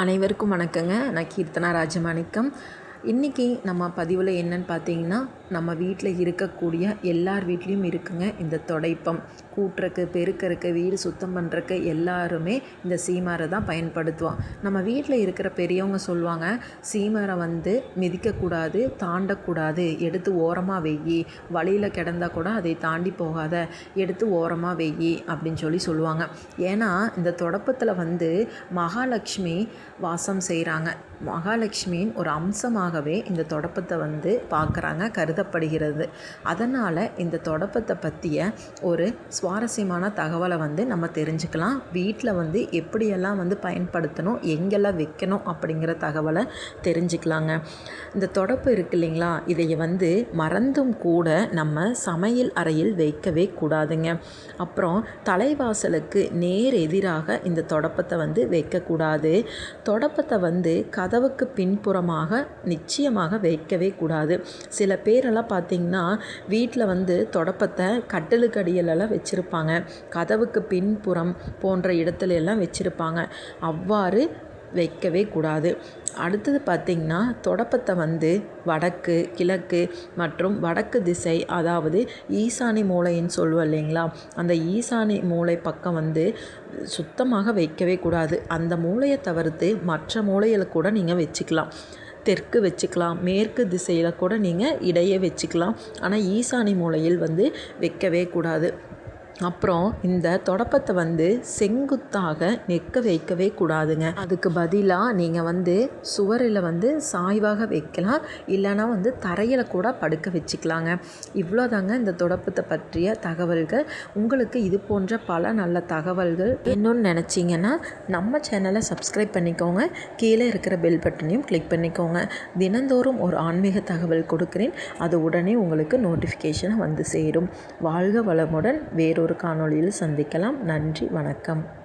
அனைவருக்கும் வணக்கங்க. நான் கீர்த்தனா ராஜமாணிக்கம். இன்றைக்கி நம்ம பதிவில் என்னன்னு பார்த்தீங்கன்னா நம்ம வீட்டில் இருக்கக்கூடிய எல்லார் வீட்லேயும் இருக்குங்க இந்த தொடைப்பம். கூட்டுறக்கு பெருக்கறக்கு வீடு சுத்தம் பண்ணுறக்கு எல்லாருமே இந்த சீமாரை தான் பயன்படுத்துவோம். நம்ம வீட்டில் இருக்கிற பெரியவங்க சொல்லுவாங்க சீமரை வந்து மிதிக்கக்கூடாது தாண்டக்கூடாது. எடுத்து ஓரமாக வெய்யி வழியில் கிடந்தா கூட அதை தாண்டி போகாத. எடுத்து ஓரமாக வெய்யி அப்படின்னு சொல்லி சொல்லுவாங்க. ஏன்னா இந்த தொடப்பத்தில் வந்து மகாலட்சுமி வாசம் செய்கிறாங்க மகாலட்சுமியின் ஒரு அம்சமாகவே இந்த தொடப்பத்தை வந்து பார்க்குறாங்க கருதப்படுகிறது அதனால் இந்த தொடப்பத்தை பற்றிய ஒரு சுவாரஸ்யமான தகவலை வந்து நம்ம தெரிஞ்சுக்கலாம். வீட்டில் வந்து எப்படியெல்லாம் வந்து பயன்படுத்தணும் எங்கெல்லாம் வைக்கணும் அப்படிங்கிற தகவலை தெரிஞ்சுக்கலாங்க. இந்த தொடப்பு இருக்கு இல்லைங்களா? இதை வந்து மறந்தும் கூட நம்ம சமையல் அறையில் வைக்கவே கூடாதுங்க. அப்புறம் தலைவாசலுக்கு நேர் எதிராக இந்த தொடப்பத்தை வந்து வைக்கக்கூடாது தொடப்பத்தை வந்து கதவுக்கு பின்புறமாக நிச்சயமாக வைக்கவே கூடாது. சில பேர் பேரெல்லாம் பார்த்திங்கன்னா வீட்டில் வந்து தொடப்பத்தை கட்டிலுக்கு அடியிலெல்லாம் வச்சுருப்பாங்க. கதவுக்கு பின்புறம் போன்ற இடத்துல எல்லாம் வச்சுருப்பாங்க. அவ்வாறு வைக்கவே கூடாது. அடுத்தது பார்த்திங்கன்னா தொடப்பத்தை வந்து வடக்கு கிழக்கு மற்றும் வடக்கு திசை அதாவது ஈசானி மூளைன்னு சொல்லுவோம் இல்லைங்களா? அந்த ஈசானி மூலை பக்கம் வந்து சுத்தமாக வைக்கவே கூடாது. அந்த மூலையை தவிர்த்து மற்ற மூலையில் கூட நீங்கள் வச்சுக்கலாம். தெற்கு வச்சுக்கலாம் மேற்கு திசையில் கூட நீங்கள் இடையே வச்சுக்கலாம். ஆனால் ஈசானி மூலையில் வந்து வைக்கவே கூடாது. அப்புறம் இந்த தொடப்பத்தை வந்து செங்குத்தாக நிற்க வைக்கவே கூடாதுங்க. அதுக்கு பதிலாக நீங்கள் வந்து சுவரில் வந்து சாய்வாக வைக்கலாம். இல்லைனா வந்து தரையில் கூட படுக்க வச்சுக்கலாங்க. இவ்வளோதாங்க இந்த தொடப்பத்தை பற்றிய தகவல்கள். உங்களுக்கு இது போன்ற பல நல்ல தகவல்கள் இன்னொன்று நினச்சிங்கன்னா நம்ம சேனலை சப்ஸ்கிரைப் பண்ணிக்கோங்க. கீழே இருக்கிற பெல் பட்டனையும் கிளிக் பண்ணிக்கோங்க. தினந்தோறும் ஒரு ஆன்மீக தகவல் கொடுக்குறேன். அது உடனே உங்களுக்கு நோட்டிஃபிகேஷன் வந்து சேரும். வாழ்க வளமுடன். வேறொரு காணொளியில் சந்திக்கலாம். நன்றி வணக்கம்.